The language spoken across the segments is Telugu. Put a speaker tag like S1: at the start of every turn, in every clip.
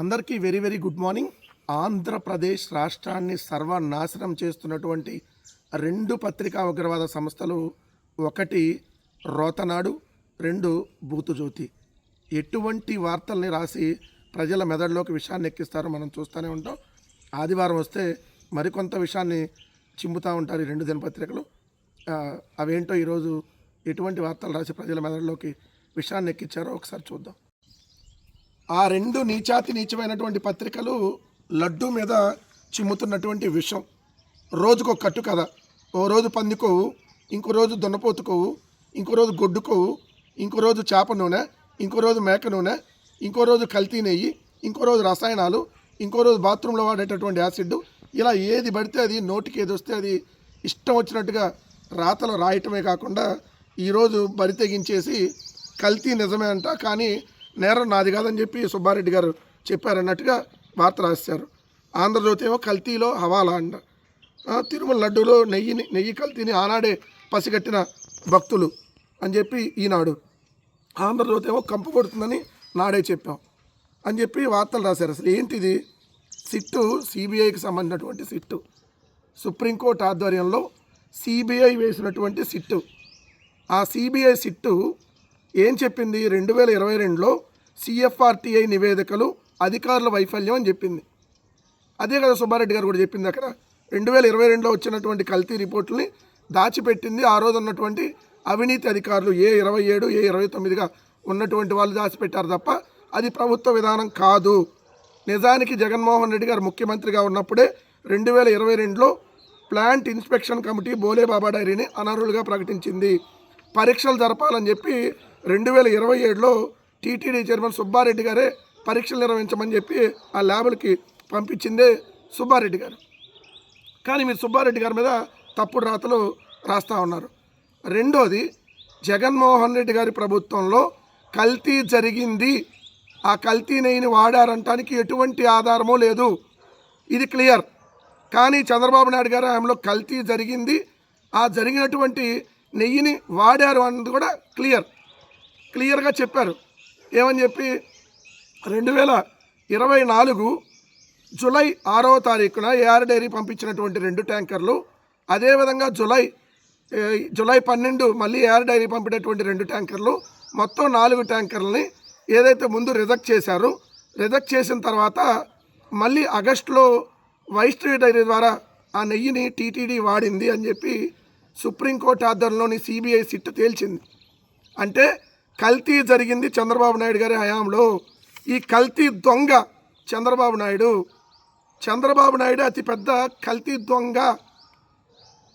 S1: అందరికీ very very good morning. Andhra Pradesh రాష్ట్రాన్ని సర్వనాశనం చేస్తున్నటువంటి రెండు పత్రికా ఉగ్రవాద సంస్థలు ఒకటి రోతనాడు రెండు బూతుజ్యోతి. ఎటువంటి వార్తల్ని రాసి ప్రజల మెదడులోకి విషయాన్ని ఎక్కిస్తారో మనం చూస్తూనే ఉంటాం. ఆదివారం వస్తే మరికొంత విషయాన్ని చిమ్ముతూ ఉంటారు ఈ రెండు దినపత్రికలు. అవేంటో ఈరోజు ఎటువంటి వార్తలు రాసి ప్రజల మెదడులోకి విషయాన్ని ఎక్కించారో ఒకసారి చూద్దాం. ఆ రెండు నీచాతి నీచమైనటువంటి పత్రికలు లడ్డు మీద చిమ్ముతున్నటువంటి విషయం. రోజుకో కట్టు కథ. ఓ రోజు పందికోవు ఇంకో రోజు దున్నపోతుకోవు ఇంకో రోజు గొడ్డుకోవు ఇంకో రోజు చేప నూనె ఇంకో రోజు మేక నూనె ఇంకో రోజు కల్తీ నెయ్యి ఇంకో రోజు రసాయనాలు ఇంకో రోజు బాత్రూంలో వాడేటటువంటి యాసిడ్. ఇలా ఏది పడితే అది నోటికి ఏది వస్తే అది ఇష్టం వచ్చినట్టుగా రాతలు రాయటమే కాకుండా ఈరోజు బరి తెగించేసి కల్తీ నిజమే అంట. కానీ నేరం నాది కాదని చెప్పి సుబ్బారెడ్డి గారు చెప్పారన్నట్టుగా వార్త రాశారు. ఆంధ్రజ్యోతి ఏమో కల్తీలో హవాలా అంట. తిరుమల లడ్డూలో నెయ్యిని నెయ్యి కల్తీని ఆనాడే పసిగట్టిన భక్తులు అని చెప్పి ఈనాడు ఆంధ్రజ్యోతి ఏమో కంపు కొడుతుందని నాడే చెప్పాం అని చెప్పి వార్తలు రాశారు. అసలు ఏంటిది? సిట్టు సిబిఐకి సంబంధించినటువంటి సిట్టు. సుప్రీంకోర్టు ఆధ్వర్యంలో సిబిఐ వేసినటువంటి సిట్టు. ఆ సిబిఐ సిట్టు ఏం చెప్పింది? రెండు వేల ఇరవై రెండులో సిఎఫ్ఆర్టీఐ నివేదికలు అధికారుల వైఫల్యం అని చెప్పింది. అదే కదా సుబ్బారెడ్డి గారు కూడా చెప్పింది అక్కడ. రెండు వేల ఇరవై రెండులో వచ్చినటువంటి కల్తీ రిపోర్టుల్ని దాచిపెట్టింది. ఆ రోజు ఉన్నటువంటి అవినీతి అధికారులు ఏ ఇరవై ఏడు ఏ ఇరవై తొమ్మిదిగా ఉన్నటువంటి వాళ్ళు దాచిపెట్టారు తప్ప అది ప్రభుత్వ విధానం కాదు. నిజానికి జగన్మోహన్ రెడ్డి గారు ముఖ్యమంత్రిగా ఉన్నప్పుడే రెండు వేల ఇరవై రెండులో ప్లాంట్ ఇన్స్పెక్షన్ కమిటీ బోలేబాబా డైరీని అనర్హులుగా ప్రకటించింది. పరీక్షలు జరపాలని చెప్పి రెండు వేల ఇరవై ఏడులో టీటీడీ చైర్మన్ సుబ్బారెడ్డి గారే పరీక్షలు నిర్వహించమని చెప్పి ఆ ల్యాబులకి పంపించిందే సుబ్బారెడ్డి గారు. కానీ మీరు సుబ్బారెడ్డి గారి మీద తప్పుడు రాతలు రాస్తూ ఉన్నారు. రెండోది జగన్మోహన్ రెడ్డి గారి ప్రభుత్వంలో కల్తీ జరిగింది. ఆ కల్తీ నెయ్యిని వాడారంటానికి ఎటువంటి ఆధారమూ లేదు. ఇది క్లియర్. కానీ చంద్రబాబు నాయుడు గారు ఆమెలో కల్తీ జరిగింది. ఆ జరిగినటువంటి నెయ్యిని వాడారు అన్నది కూడా క్లియర్. క్లియర్గా చెప్పారు. ఏమని చెప్పి రెండు వేల ఇరవై నాలుగు జులై ఆరవ తారీఖున ఏఆర్ డైరీ పంపించినటువంటి రెండు ట్యాంకర్లు అదేవిధంగా జులై జులై పన్నెండు మళ్ళీ ఏఆర్ డైరీ పంపినటువంటి రెండు ట్యాంకర్లు మొత్తం నాలుగు ట్యాంకర్లని ఏదైతే ముందు రిజెక్ట్ చేశారో రిజెక్ట్ చేసిన తర్వాత మళ్ళీ ఆగస్టులో వైస్ట్రీ డైరీ ద్వారా ఆ నెయ్యిని టీటీడీ వాడింది అని చెప్పి సుప్రీంకోర్టు ఆధ్వర్యంలోని సిబిఐ సిట్ తేల్చింది. అంటే కల్తీ జరిగింది చంద్రబాబు నాయుడు గారి హయాంలో. ఈ కల్తీ దొంగ చంద్రబాబు నాయుడు. చంద్రబాబు నాయుడు అతిపెద్ద కల్తీ దొంగ.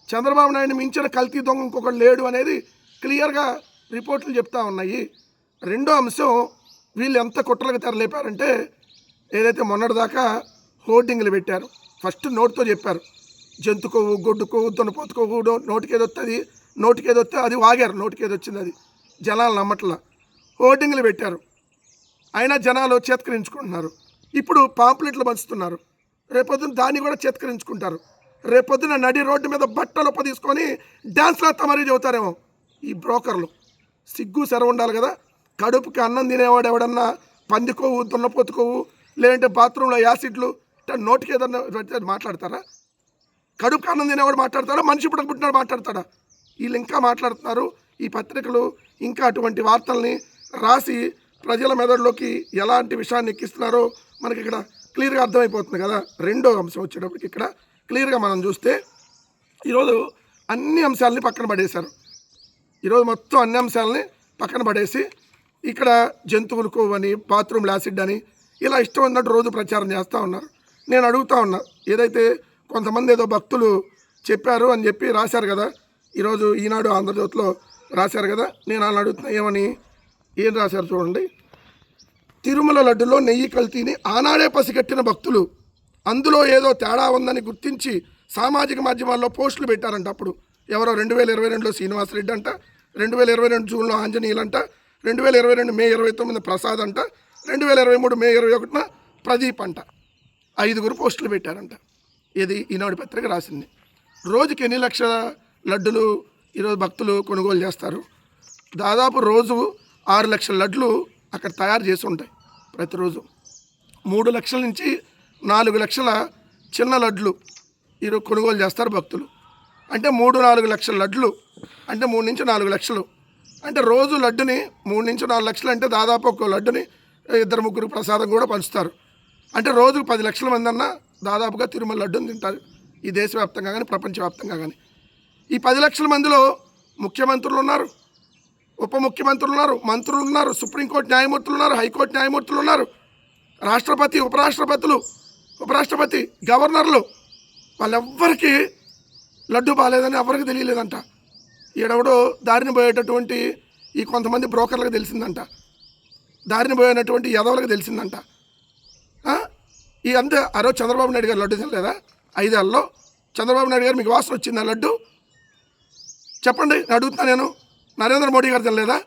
S1: చంద్రబాబు నాయుడు మించిన కల్తీ దొంగ ఇంకొకటి లేడు అనేది క్లియర్గా రిపోర్ట్లు చెప్తా ఉన్నాయి. రెండో అంశం వీళ్ళు ఎంత కుట్రలకు తెరలేపారంటే ఏదైతే మొన్నటిదాకా హోర్డింగ్లు పెట్టారు. ఫస్ట్ నోటుతో చెప్పారు. జంతు కొవ్వు గొడ్డు కొవ్వు దున్నపోతు కొవ్వు వస్తుంది వస్తే అది వాగారు నోటికి వచ్చింది అది. జనాలు నమ్మట్లా హోర్డింగ్లు పెట్టారు. అయినా జనాలు చేత్కరించుకుంటున్నారు. ఇప్పుడు పాంప్లెట్లు పంచుతున్నారు. రేపొద్దున దాన్ని కూడా చేత్కరించుకుంటారు. రేపొద్దున నడి రోడ్డు మీద బట్టలు ఒప్ప తీసుకొని డ్యాన్స్లు మరీ చెబుతారేమో ఈ బ్రోకర్లు. సిగ్గు సెర ఉండాలి కదా. కడుపుకి అన్నం తినేవాడు ఎవడన్నా పందికోవు దున్నపోతుకోవు లేదంటే బాత్రూంలో యాసిడ్లు నోటికి ఏదన్నా మాట్లాడతారా? కడుపుకి అన్నం తినేవాడు మాట్లాడతాడా? మనిషి ఇప్పుడు పుట్టినాడు మాట్లాడతాడా? వీళ్ళు ఇంకా మాట్లాడుతున్నారు. ఈ పత్రికలు ఇంకా అటువంటి వార్తల్ని రాసి ప్రజల మెదడులోకి ఎలాంటి విషయాన్ని ఎక్కిస్తున్నారో మనకి ఇక్కడ క్లియర్గా అర్థమైపోతుంది కదా. రెండో అంశం వచ్చేటప్పటికి ఇక్కడ క్లియర్గా మనం చూస్తే ఈరోజు అన్ని అంశాలని పక్కన పడేశారు. ఈరోజు మొత్తం అన్ని అంశాలని పక్కన పడేసి ఇక్కడ జంతువులు అని బాత్రూమ్ యాసిడ్ అని ఇలా ఇష్టం ఉన్నట్టు రోజు ప్రచారం చేస్తూ ఉన్నారు. నేను అడుగుతా ఉన్నా ఏదైతే కొంతమంది ఏదో భక్తులు చెప్పారు అని చెప్పి రాశారు కదా ఈరోజు ఈనాడు ఆంధ్రజ్యోతిలో రాశారు కదా నేను వాళ్ళని అడుగుతున్నా ఏమని? ఏం రాశారు చూడండి. తిరుమల లడ్డులో నెయ్యి కల్తీని ఆనాడే పసిగట్టిన భక్తులు అందులో ఏదో తేడా ఉందని గుర్తించి సామాజిక మాధ్యమాల్లో పోస్టులు పెట్టారంట అప్పుడు. ఎవరో రెండు వేల ఇరవై రెండులో శ్రీనివాసరెడ్డి అంట రెండు వేల ఇరవై రెండు జూన్లో ఆంజనేయులంట రెండు వేల ఇరవై రెండు మే ఇరవై తొమ్మిది ప్రసాద్ అంట రెండు వేల ఇరవై మూడు మే ఇరవై ఒకటిన ప్రదీప్ అంట ఐదుగురు పోస్టులు పెట్టారంట. ఇది ఈనాడు పత్రిక రాసింది. రోజుకి ఎన్ని లక్షల లడ్డులు ఈరోజు భక్తులు కొనుగోలు చేస్తారు. దాదాపు రోజు ఆరు లక్షల లడ్లు అక్కడ తయారు చేసి ఉంటాయి ప్రతిరోజు. మూడు లక్షల నుంచి నాలుగు లక్షల చిన్న లడ్లు ఈరోజు కొనుగోలు చేస్తారు భక్తులు. అంటే మూడు నాలుగు లక్షల లడ్లు అంటే మూడు నుంచి నాలుగు లక్షలు. అంటే రోజు లడ్డుని మూడు నుంచి నాలుగు లక్షలు అంటే దాదాపు ఒక లడ్డుని ఇద్దరు ముగ్గురు ప్రసాదం కూడా పంచుతారు. అంటే రోజుకు పది లక్షల మంది అన్న దాదాపుగా తిరుమల లడ్డుని తింటారు. ఈ దేశవ్యాప్తంగా కానీ ప్రపంచవ్యాప్తంగా కానీ ఈ పది లక్షల మందిలో ముఖ్యమంత్రులు ఉన్నారు ఉప ముఖ్యమంత్రులు ఉన్నారు మంత్రులు ఉన్నారు సుప్రీంకోర్టు న్యాయమూర్తులు ఉన్నారు హైకోర్టు న్యాయమూర్తులు ఉన్నారు. రాష్ట్రపతి ఉపరాష్ట్రపతులు ఉపరాష్ట్రపతి గవర్నర్లు వాళ్ళెవ్వరికీ లడ్డు బాగాలేదని ఎవరికి తెలియలేదంట. ఈడెవడో దారిని పోయేటటువంటి ఈ కొంతమంది బ్రోకర్లకు తెలిసిందంట. దారిని పోయినటువంటి యదవులకు తెలిసిందంట. ఈ అంతే ఆ రోజు చంద్రబాబు నాయుడు గారు లడ్డు తినలేదా? ఐదేళ్ళలో చంద్రబాబు నాయుడు గారు మీకు వాసన వచ్చిందా లడ్డు? చెప్పండి నేను అడుగుతున్నా నేను. నరేంద్ర మోడీ గారు తినలేదా?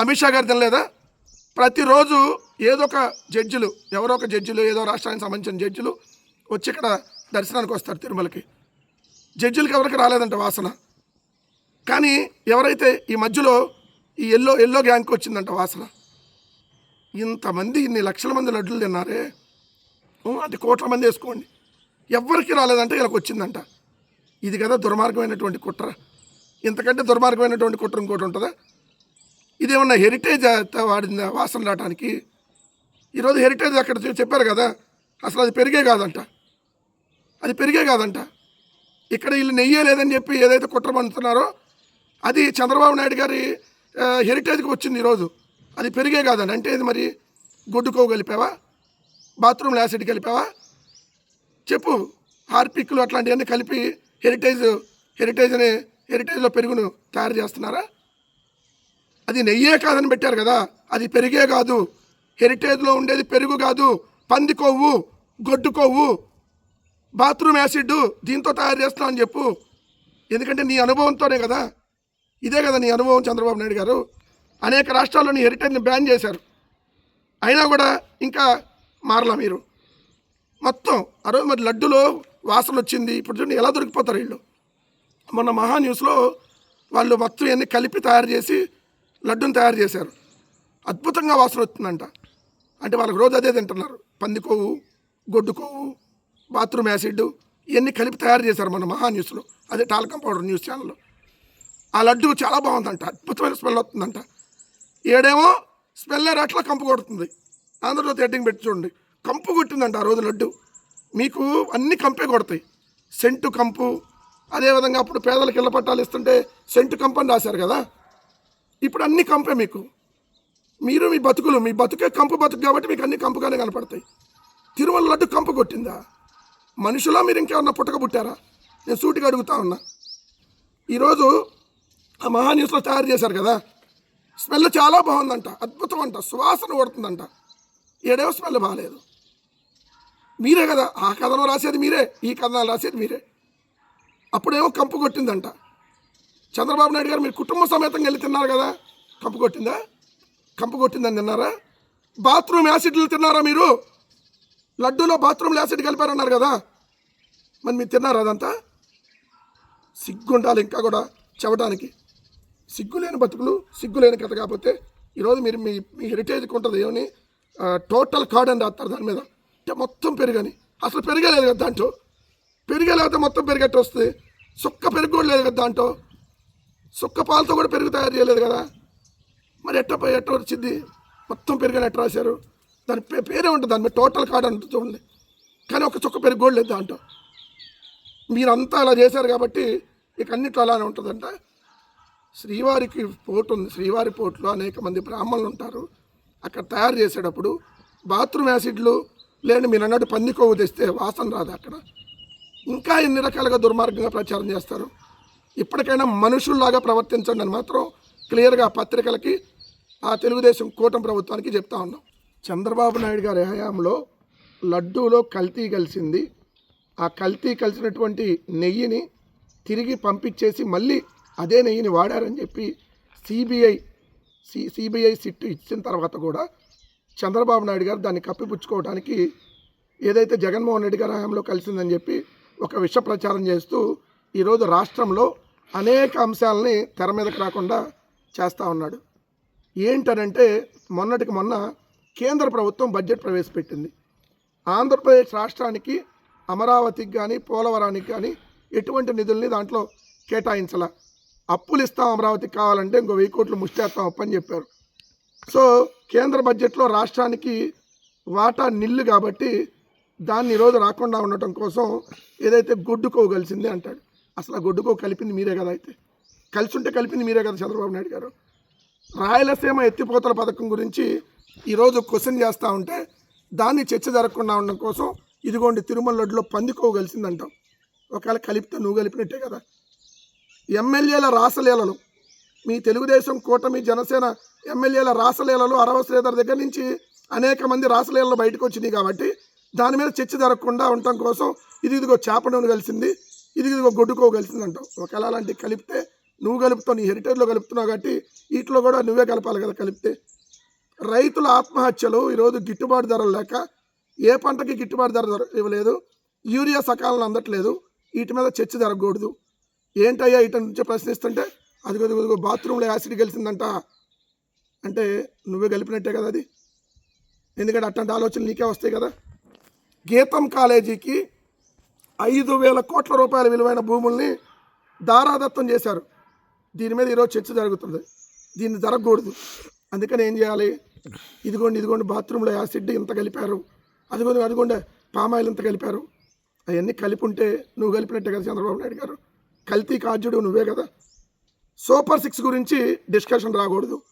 S1: అమిత్ షా గారు తినలేదా? ప్రతిరోజు ఏదో ఒక జడ్జిలు ఎవరో ఒక జడ్జిలు ఏదో రాష్ట్రానికి సంబంధించిన జడ్జిలు వచ్చి ఇక్కడ దర్శనానికి వస్తారు తిరుమలకి. జడ్జిలకి ఎవరికి రాలేదంట వాసన. కానీ ఎవరైతే ఈ మధ్యలో ఈ ఎల్లో ఎల్లో గ్యాంగ్కి వచ్చిందంట వాసన. ఇంతమంది ఇన్ని లక్షల మంది లడ్డులు తిన్నారే. అది కోట్ల మంది వేసుకోండి. ఎవరికి రాలేదంటే వీళ్ళకి వచ్చిందంట. ఇది కదా దుర్మార్గమైనటువంటి కుట్ర. ఇంతకంటే దుర్మార్గమైనటువంటి కుట్ర ఇంకోటి ఉంటుందా? ఇదేమన్నా హెరిటేజ్ వాడిందా వాసన రావడానికి ఈరోజు హెరిటేజ్ అక్కడ చెప్పారు కదా అసలు అది పెరిగే కాదంట. అది పెరిగే కాదంట. ఇక్కడ వీళ్ళు నెయ్యే లేదని చెప్పి ఏదైతే కుట్ర పండుతున్నారో అది చంద్రబాబు నాయుడు గారి హెరిటేజ్కి వచ్చింది ఈరోజు. అది పెరిగే కాదండి అంటే ఇది మరి గొడ్డుకో కలిపావా? బాత్రూమ్లో యాసిడ్ కలిపావా? చెప్పు. హార్పిక్లు అట్లాంటివన్నీ కలిపి హెరిటేజ్ హెరిటేజ్ అనే హెరిటేజ్లో పెరుగును తయారు చేస్తున్నారా? అది నెయ్యే కాదని పెట్టారు కదా అది పెరిగే కాదు. హెరిటేజ్లో ఉండేది పెరుగు కాదు పంది కొవ్వు గొడ్డు కొవ్వు బాత్రూమ్ యాసిడ్ దీంతో తయారు చేస్తున్నావు అని చెప్పు. ఎందుకంటే నీ అనుభవంతోనే కదా. ఇదే కదా నీ అనుభవం చంద్రబాబు నాయుడు గారు. అనేక రాష్ట్రాల్లో నీ హెరిటేజ్ని బ్యాన్ చేశారు. అయినా కూడా ఇంకా మారలా మీరు? మొత్తం ఆ రోజు మరి లడ్డులో వాసన వచ్చింది ఇప్పుడు చూడండి ఎలా దొరికిపోతారు వీళ్ళు. మొన్న మహా న్యూస్లో వాళ్ళు మొత్తం ఇవన్నీ కలిపి తయారు చేసి లడ్డుని తయారు చేశారు. అద్భుతంగా వాసన వస్తుందంట. అంటే వాళ్ళకి రోజు అదే తింటున్నారు. పంది కొవ్వు గొడ్డు కొవ్వు బాత్రూమ్ యాసిడ్ ఇవన్నీ కలిపి తయారు చేశారు మన మహా న్యూస్లో. అదే టాల్కం పౌడర్ న్యూస్ ఛానల్లో. ఆ లడ్డు చాలా బాగుందంట. అద్భుతమైన స్మెల్ వస్తుందంట. ఏడేమో స్మెల్ అట్లా కంపు కొడుతుంది. ఆంధ్రలో థియేటింగ్ పెట్టి చూడండి. కంపు కొట్టిందంట ఆ రోజు లడ్డు. మీకు అన్ని కంపే కొడతాయి. సెంటు కంపు అదేవిధంగా అప్పుడు పేదలకు ఇళ్ళ పట్టాలు ఇస్తుంటే సెంటు కంపు అని రాశారు కదా? ఇప్పుడు అన్ని కంపే మీకు. మీరు మీ బతుకులు మీ బతుకే కంపు బతుకు కాబట్టి మీకు అన్ని కంపుగానే కనపడతాయి. తిరుమల లడ్డు కంపు కొట్టిందా? మనుషులా మీరు ఇంకేమన్నా పుట్టక పుట్టారా నేను సూటిగా అడుగుతా ఉన్నా. ఈరోజు ఆ మహా న్యూస్లో తయారు చేశారు కదా? స్మెల్ చాలా బాగుందంట అద్భుతం అంట సువాసన కొడుతుందంట. ఏడేమో స్మెల్ బాగాలేదు మీరే కదా ఆ కథనం రాసేది మీరే ఈ కథనాలు రాసేది మీరే. అప్పుడేమో కంపు కొట్టిందంట. చంద్రబాబు నాయుడు గారు మీరు కుటుంబ సమేతంగా వెళ్ళి తిన్నారు కదా? కంపు కొట్టిందా? కంపు కొట్టిందని తిన్నారా? బాత్రూమ్ యాసిడ్లు తిన్నారా మీరు? లడ్డూలో బాత్రూమ్లో యాసిడ్ కలిపారన్నారు కదా? మరి మీరు తిన్నారా అదంతా? సిగ్గుండాలి ఇంకా కూడా చెప్పడానికి సిగ్గులేని బతుకులు సిగ్గులేని కథ కాకపోతే ఈరోజు మీరు మీ మీ హెరిటేజ్కి ఉంటుంది ఏమని? టోటల్ కార్డ్ అని రాస్తారు దాని మీద. అంటే మొత్తం పెరుగని. అసలు పెరగలేదు కదా దాంట్లో. పెరిగలేకపోతే మొత్తం పెరిగట్టు వస్తుంది. సుక్క పెరుగు కూడా లేదు కదా దాంట్లో? సుక్క పాలతో కూడా పెరుగు తయారు చేయలేదు కదా? మరి ఎట్ట పోయి ఎట్ట వచ్చింది? మొత్తం పెరుగని ఎట్ట రాశారు? దాని పే- పేరే ఉంటుంది దాని మీద టోటల్ కార్డ్ అంటుంది చూడండి. కానీ ఒక చుక్క పెరుగు కూడా లేదు దాంట్లో. మీరంతా అలా చేశారు కాబట్టి ఇక అన్నిట్లో అలానే ఉంటుందంట. శ్రీవారికి పోటు ఉంది. శ్రీవారి పోటులో అనేక మంది బ్రాహ్మణులు ఉంటారు. అక్కడ తయారు చేసేటప్పుడు బాత్రూమ్ యాసిడ్లు లేని మీరు అన్నట్టు పంది తెస్తే వాసన రాదు అక్కడ. ఇంకా ఎన్ని రకాలుగా దుర్మార్గంగా ప్రచారం చేస్తారు? ఇప్పటికైనా మనుషుల్లాగా ప్రవర్తించండి అని మాత్రం క్లియర్గా పత్రికలకి ఆ తెలుగుదేశం కూటమి ప్రభుత్వానికి చెప్తా ఉన్నాం. చంద్రబాబు నాయుడు గారి హయాంలో లడ్డూలో కల్తీ కలిసింది. ఆ కల్తీ కలిసినటువంటి నెయ్యిని తిరిగి పంపించేసి మళ్ళీ అదే నెయ్యిని వాడారని చెప్పి సిబిఐ సి సిబిఐ సిట్టు ఇచ్చిన తర్వాత కూడా చంద్రబాబు నాయుడు గారు దాన్ని కప్పిపుచ్చుకోవడానికి ఏదైతే జగన్మోహన్ రెడ్డి గారి హయాంలో కలిసిందని చెప్పి ఒక విష ప్రచారం చేస్తూ ఈరోజు రాష్ట్రంలో అనేక అంశాలని తెర మీదకి రాకుండా చేస్తూ ఉన్నాడు. ఏంటనంటే మొన్నటికి మొన్న కేంద్ర ప్రభుత్వం బడ్జెట్ ప్రవేశపెట్టింది. ఆంధ్రప్రదేశ్ రాష్ట్రానికి అమరావతికి కానీ పోలవరానికి కానీ ఎటువంటి నిధుల్ని దాంట్లో కేటాయించాల. అప్పులు ఇస్తాం అమరావతికి కావాలంటే ఇంకో వెయ్యి కోట్లు ముష్టేస్తాం అప్పని చెప్పారు. సో కేంద్ర బడ్జెట్లో రాష్ట్రానికి వాటా నిల్లు కాబట్టి దాన్ని ఈరోజు రాకుండా ఉండటం కోసం ఏదైతే గొడ్డుకో కలిసింది అంటాడు అసలు ఆ గొడ్డుకో కలిపింది మీరే కదా అయితే. కలిసి ఉంటే కలిపింది మీరే కదా చంద్రబాబు నాయుడు గారు. రాయలసీమ ఎత్తిపోతల పథకం గురించి ఈరోజు క్వశ్చన్ చేస్తూ ఉంటే దాన్ని చర్చ జరగకుండా ఉండడం కోసం ఇదిగోండి తిరుమల లడ్డులో పందికోగలిసిందంటాం ఒకవేళ కలిపితే నువ్వు కలిపినట్టే కదా. ఎమ్మెల్యేల రాసలీలలు మీ తెలుగుదేశం కూటమి జనసేన ఎమ్మెల్యేల రాసలీలలు అరవ శ్రీధర్ దగ్గర నుంచి అనేక మంది రాసలీలలు బయటకు వచ్చినాయి కాబట్టి దాని మీద చర్చ జరగకుండా ఉండటం కోసం ఇది ఇదిగో చేప నూనె కలిసింది ఇది ఇదిగో గొడ్డుకో కలిసింది అంటావు ఒకవేళ అలాంటివి కలిపితే నువ్వు కలుపుతావు నీ హెరిటేజ్లో కలుపుతున్నావు కాబట్టి వీటిలో కూడా నువ్వే కలపాలి కదా కలిపితే. రైతుల ఆత్మహత్యలు ఈరోజు గిట్టుబాటు ధరలు లేక ఏ పంటకి గిట్టుబాటు ధర ఇవ్వలేదు యూరియా సకాలంలో అందట్లేదు వీటి మీద చర్చ జరగకూడదు. ఏంటయ్యా ఇటు నుంచి ప్రశ్నిస్తుంటే అదిగో అదిగో అదిగో బాత్రూంలో యాసిడ్ కలిసిందంట. అంటే నువ్వే కలిపినట్టే కదా అది. ఎందుకంటే అట్లాంటి ఆలోచనలు నీకే వస్తాయి కదా. గీతం కాలేజీకి ఐదు వేల కోట్ల రూపాయల విలువైన భూముల్ని దారాదత్తం చేశారు. దీని మీద ఈరోజు చర్చ జరుగుతుంది. దీన్ని జరగకూడదు. అందుకని ఏం చేయాలి? ఇదిగోండి ఇదిగోండి బాత్రూంలో యాసిడ్ ఇంత కలిపారు. అదిగోండి అదిగోండి పామాయిల్ ఇంత కలిపారు. అవన్నీ కలిపి ఉంటే నువ్వు కలిపినట్టే కదా చంద్రబాబు నాయుడు గారు. కల్తీ కాజుడు నువ్వే కదా. సూపర్ సిక్స్ గురించి డిస్కషన్ రాకూడదు.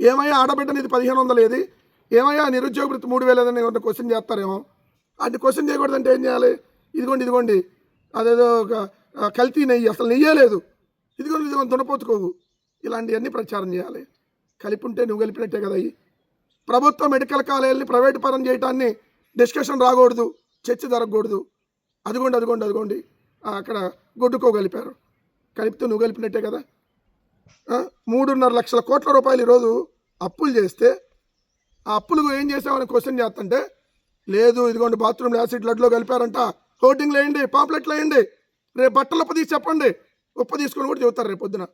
S1: ఏమయ్యా ఆడబిడ్డ నీది పదిహేను వందలు ఏది ఏమయ్యా నిరుద్యోగ మూడు వేలు ఏదైనా క్వశ్చన్ చేస్తారేమో? అటు క్వశ్చన్ చేయకూడదంటే ఏం చేయాలి? ఇదిగోండి ఇదిగోండి. అదేదో ఒక కల్తీ నెయ్యి అసలు నెయ్యే లేదు. ఇదిగోండి ఇదిగోండి దునపోతుకోవు ఇలాంటివన్నీ ప్రచారం చేయాలి. కలిపి ఉంటే నువ్వు కలిపినట్టే కదా ప్రభుత్వ మెడికల్ కాలేజీని ప్రైవేట్ పరం చేయటాన్ని డిస్కషన్ రాకూడదు చర్చ జరగకూడదు. అదిగోండి అదిగోండి అదిగోండి. అక్కడ గొడ్డుకోగలిపారు కలిపితే నువ్వు కలిపినట్టే కదా. మూడున్నర లక్షల కోట్ల రూపాయలు ఈరోజు అప్పులు చేస్తే ఆ అప్పులు ఏం చేసామని క్వశ్చన్ చేస్తుంటే లేదు ఇదిగోండి బాత్రూమ్ యాసిడ్ లడ్లో కలిపారంట. హోర్డింగ్లు వేయండి పాంప్లెట్లు వేయండి. రేపు బట్టలు ఉప్పు తీసి చెప్పండి. ఉప్పు తీసుకొని కూడా చెబుతారు రేపు పొద్దున.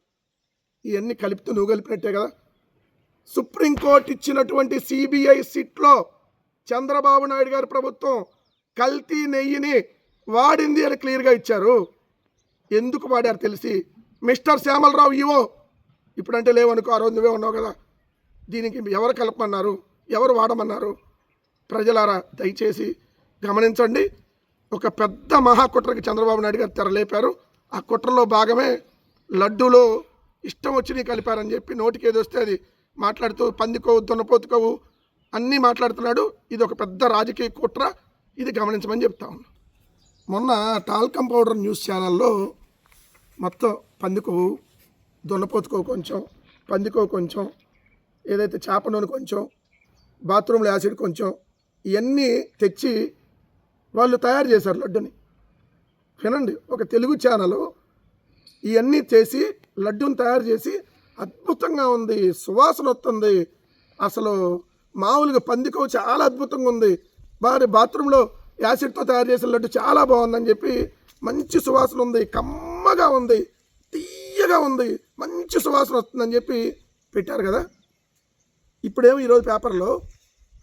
S1: ఇవన్నీ కలిపితే నువ్వు కలిపినట్టే కదా. సుప్రీంకోర్టు ఇచ్చినటువంటి సిబిఐ సిట్లో చంద్రబాబు నాయుడు గారి ప్రభుత్వం కల్తీ నెయ్యిని వాడింది అని క్లియర్గా ఇచ్చారు. ఎందుకు వాడారు తెలిసి? మిస్టర్ శ్యామలరావు ఇవో ఇప్పుడంటే లేవనుకో ఆ రోజు నువ్వే ఉన్నావు కదా. దీనికి ఎవరు కలపమన్నారు? ఎవరు వాడమన్నారు? ప్రజలారా దయచేసి గమనించండి. ఒక పెద్ద మహాకుట్రకి చంద్రబాబు నాయుడు గారు తెరలేపారు. ఆ కుట్రలో భాగమే లడ్డూలో ఇష్టం వచ్చి కలిపారని చెప్పి నోటికి ఏది వస్తే అది మాట్లాడుతూ పందికోవు దున్నపోతుకోవు అన్నీ మాట్లాడుతున్నాడు. ఇది ఒక పెద్ద రాజకీయ కుట్ర. ఇది గమనించమని చెప్తా ఉన్నాను మొన్న టాల్కమ్ పౌడర్ న్యూస్ ఛానల్లో మొత్తం పందికోవు దున్నపోతుకోవు కొంచెం పందికోవు కొంచెం ఏదైతే చేప నూనె కొంచెం బాత్రూంలో యాసిడ్ కొంచెం ఇవన్నీ తెచ్చి వాళ్ళు తయారు చేశారు లడ్డుని. వినండి ఒక తెలుగు ఛానల్ ఇవన్నీ చేసి లడ్డూని తయారు చేసి అద్భుతంగా ఉంది సువాసన వస్తుంది. అసలు మామూలుగా పందికో చాలా అద్భుతంగా ఉంది. వారి బాత్రూంలో యాసిడ్తో తయారు చేసిన లడ్డు చాలా బాగుందని చెప్పి మంచి సువాసన ఉంది కమ్మగా ఉంది తీయగా ఉంది మంచి సువాసన వస్తుందని చెప్పి పెట్టారు కదా. ఇప్పుడేమో ఈరోజు పేపర్లో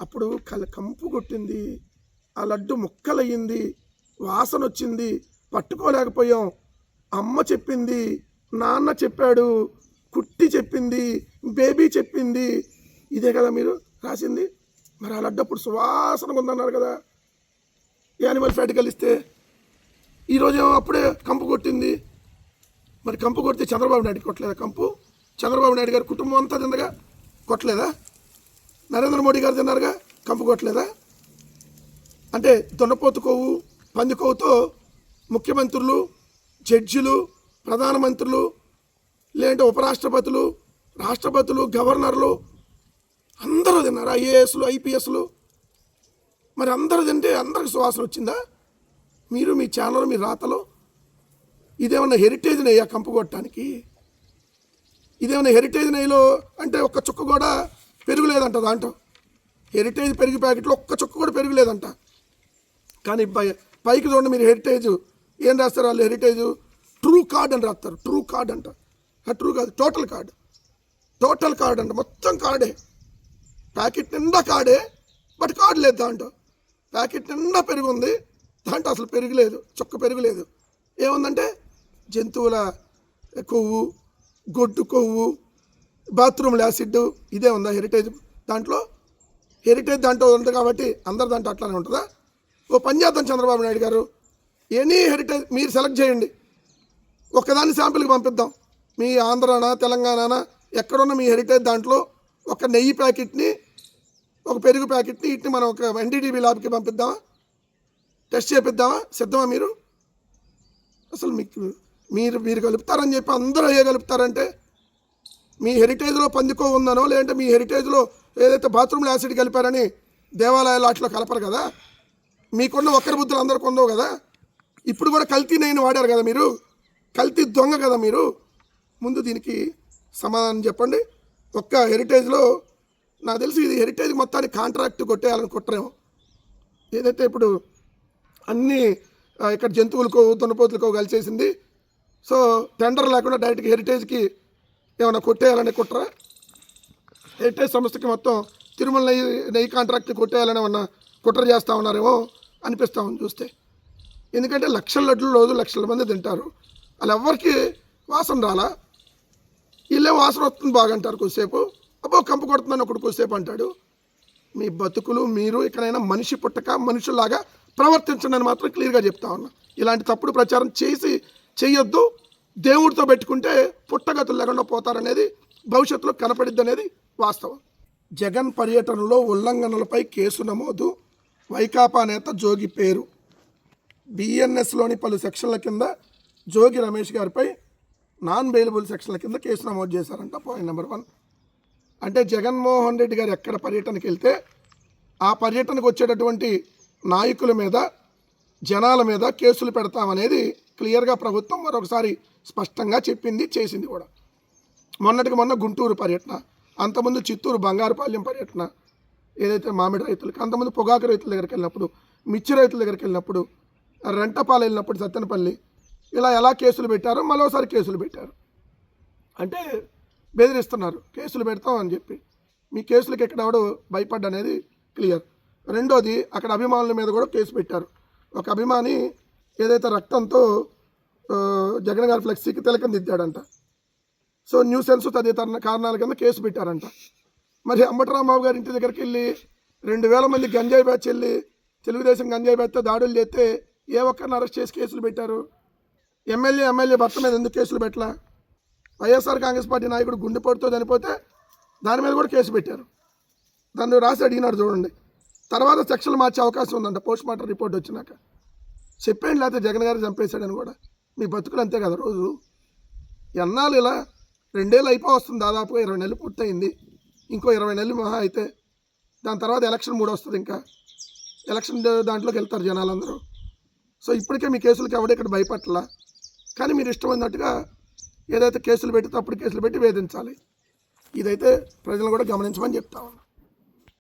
S1: అప్పుడు కల కంపు కొట్టింది. ఆ లడ్డు ముక్కలయ్యింది. వాసన వచ్చింది పట్టుకోలేకపోయాం. అమ్మ చెప్పింది. నాన్న చెప్పాడు. కుట్టి చెప్పింది. బేబీ చెప్పింది. ఇదే కదా మీరు రాసింది? మరి ఆ లడ్డు అప్పుడు సువాసనగా ఉందన్నారు కదా. యానిమల్ ఫ్యాట్ కలిస్తే ఈరోజు అప్పుడే కంపు కొట్టింది. మరి కంపు కొడితే చంద్రబాబు నాయుడు కొట్టలేదా కంపు? చంద్రబాబు నాయుడు గారి కుటుంబం అంతా తిందగా కొట్టలేదా? నరేంద్ర మోడీ గారు తిన్నారుగా? కంపుకోవట్లేదా అంటే దున్నపోతు కొవ్వు పంది కొవ్వుతో ముఖ్యమంత్రులు జడ్జిలు ప్రధానమంత్రులు లేదంటే ఉపరాష్ట్రపతులు రాష్ట్రపతులు గవర్నర్లు అందరూ తిన్నారు? ఐఏఎస్లు ఐపీఎస్లు? మరి అందరూ తింటే అందరికి సువాసన వచ్చిందా? మీరు మీ ఛానల్ మీ రాతలో ఇదేమన్నా హెరిటేజ్ నెయ్యా కంపుకొట్టడానికి ఇదేమన్నా హెరిటేజ్ నెయ్యిలో అంటే ఒక్క చుక్క కూడా పెరుగులేదంట దాంట్లో. హెరిటేజ్ పెరుగు ప్యాకెట్లో ఒక్క చుక్క కూడా పెరుగులేదంట. కానీ పై పైకి చూడండి మీరు హెరిటేజ్ ఏం రాస్తారు వాళ్ళు హెరిటేజ్ ట్రూ కార్డ్ అని రాస్తారు. ట్రూ కార్డ్ అంట. ఆ ట్రూ కాదు టోటల్ కార్డ్ టోటల్ కార్డ్ అంట. మొత్తం కార్డే ప్యాకెట్ నిండా కార్డే బట్ కార్డు లేదు దాంట్లో. ప్యాకెట్ నిండా పెరుగు ఉంది దాంట్లో అసలు పెరుగులేదు. చుక్క పెరుగులేదు. ఏముందంటే జంతువుల కొవ్వు గొడ్డు కొవ్వు బాత్రూమ్ యాసిడ్ ఇదే ఉందా హెరిటేజ్ దాంట్లో హెరిటేజ్ దాంట్లో ఉంది కాబట్టి అందరు దాంట్లో అట్లానే ఉంటుందా? ఓ పని చేద్దాం చంద్రబాబు నాయుడు గారు ఎనీ హెరిటేజ్ మీరు సెలెక్ట్ చేయండి. ఒక్కదాన్ని శాంపిల్కి పంపిద్దాం. మీ ఆంధ్రానా తెలంగాణనా ఎక్కడున్న మీ హెరిటేజ్ దాంట్లో ఒక నెయ్యి ప్యాకెట్ని ఒక పెరుగు ప్యాకెట్ని ఇట్ని మనం ఒక ఎన్డీటీవీ ల్యాబ్కి పంపిద్దామా? టెస్ట్ చేపిద్దామా? సిద్ధమా మీరు? అసలు మీకు మీరు మీరు కలుపుతారని చెప్పి అందరూ అయ్యే కలుపుతారంటే మీ హెరిటేజ్లో పందికో ఉందనో లేదంటే మీ హెరిటేజ్లో ఏదైతే బాత్రూమ్లో యాసిడ్ కలిపారని దేవాలయాలు వాటిలో కలపరు కదా? మీకున్న ఒక్కరి బుద్ధులు అందరికి ఉండవు కదా? ఇప్పుడు కూడా కల్తీ నేను వాడారు కదా మీరు? కల్తీ దొంగ కదా మీరు? ముందు దీనికి సమాధానం చెప్పండి. ఒక్క హెరిటేజ్లో నాకు తెలిసి ఇది హెరిటేజ్ మొత్తానికి కాంట్రాక్ట్ కొట్టేయాలని కుట్రేమో. ఏదైతే ఇప్పుడు అన్ని ఇక్కడ జంతువులకో దున్నపోతులకో కలిసేసింది. సో టెండర్ లేకుండా డైరెక్ట్గా హెరిటేజ్కి ఏమైనా కొట్టేయాలని కుట్రా హెరిటేజ్ సంస్థకి మొత్తం తిరుమల నెయ్యి నెయ్యి కాంట్రాక్ట్ కొట్టేయాలని ఏమన్నా కుట్ర చేస్తూ ఉన్నారేమో అనిపిస్తూ ఉంది చూస్తే. ఎందుకంటే లక్షల లడ్లు రోజు లక్షల మంది తింటారు. వాళ్ళు ఎవరికి వాసన రాలా? వీళ్ళే వాసన వస్తుంది బాగంటారు కొద్దిసేపు. అబ్బో కంపు కొడుతుందని ఒకడు కొద్దిసేపు అంటాడు. మీ బతుకులు మీరు ఎక్కడైనా మనిషి పుట్టక మనుషులాగా ప్రవర్తించండి అని మాత్రం క్లియర్గా చెప్తా ఉన్నా. ఇలాంటి తప్పుడు ప్రచారం చేసి చేయొద్దు. దేవుడితో పెట్టుకుంటే పుట్టగతులు లేకుండా పోతారనేది భవిష్యత్తులో కనపడిద్ది అనేది వాస్తవం. జగన్ పర్యటనలో ఉల్లంఘనలపై కేసు నమోదు. వైకాపా నేత జోగి పేరు. బిఎన్ఎస్లోని పలు సెక్షన్ల కింద జోగి రమేష్ గారిపై నాన్ బెయిలబుల్ సెక్షన్ల కింద కేసు నమోదు చేశారంట పాయింట్ నెంబర్ వన్ అంటే జగన్మోహన్ రెడ్డి గారు ఎక్కడ పర్యటనకి వెళ్తే ఆ పర్యటనకు వచ్చేటటువంటి నాయకుల మీద జనాల మీద కేసులు పెడతామనేది క్లియర్గా ప్రభుత్వం మరొకసారి స్పష్టంగా చెప్పింది చేసింది కూడా. మొన్నటికి మొన్న గుంటూరు పర్యటన అంతకుముందు చిత్తూరు బంగారుపాలెం పర్యటన ఏదైతే మామిడి రైతులకి అంతకుముందు పొగాకు రైతుల దగ్గరికి వెళ్ళినప్పుడు మిర్చి రైతుల దగ్గరికి వెళ్ళినప్పుడు రెంటపాలు వెళ్ళినప్పుడు సత్తెనపల్లి ఇలా ఎలా కేసులు పెట్టారో మరోసారి కేసులు పెట్టారు. అంటే బెదిరిస్తున్నారు కేసులు పెడతాం అని చెప్పి. మీ కేసులకి ఎక్కడెవడో భయపడ్డ అనేది క్లియర్. రెండోది అక్కడ అభిమానుల మీద కూడా కేసు పెట్టారు. ఒక అభిమాని ఏదైతే రక్తంతో జగన్ గారి ఫ్లెక్సీకి తిలకందిద్దాడంట సో న్యూ సెన్స్ తదితర కారణాల కింద కేసు పెట్టారంట. మరి అంబటరాంబాబు గారి ఇంటి దగ్గరికి వెళ్ళి రెండు వేల మంది గంజాయి బ్యాచ్ వెళ్ళి తెలుగుదేశం గంజాయి బ్యాచ్తో దాడులు చేస్తే ఏ ఒక్కరిని అరెస్ట్ చేసి కేసులు పెట్టారు? ఎమ్మెల్యే ఎమ్మెల్యే భర్త మీద ఎందుకు కేసులు పెట్టలా? వైఎస్ఆర్ కాంగ్రెస్ పార్టీ నాయకుడు గుండెపోటుతో చనిపోతే దాని మీద కూడా కేసు పెట్టారు. దాన్ని రాసి అడిగినాడు చూడండి. తర్వాత సెక్షన్లు మార్చే అవకాశం ఉందంట పోస్ట్ మార్టం రిపోర్ట్ వచ్చినాక. చెప్పేయండి లేకపోతే జగన్ గారు చంపేశాడని కూడా. మీ బతుకులు అంతే కదా రోజు? ఎన్నాళ్ళు ఇలా రెండేళ్ళు అయిపో వస్తుంది దాదాపు ఇరవై నెలలు పూర్తయింది. ఇంకో ఇరవై నెలలు మహా అయితే దాని తర్వాత ఎలక్షన్ మూడు వస్తుంది ఇంకా. ఎలక్షన్ దాంట్లోకి వెళ్తారు జనాలందరూ. సో ఇప్పటికే మీ కేసులకి ఎవడే ఇక్కడ భయపట్ల కానీ మీరు ఇష్టం ఉన్నట్టుగా ఏదైతే కేసులు పెట్టి తప్పుడు కేసులు పెట్టి వేధించాలి. ఇదైతే ప్రజలు కూడా గమనించమని చెప్తా ఉన్నాను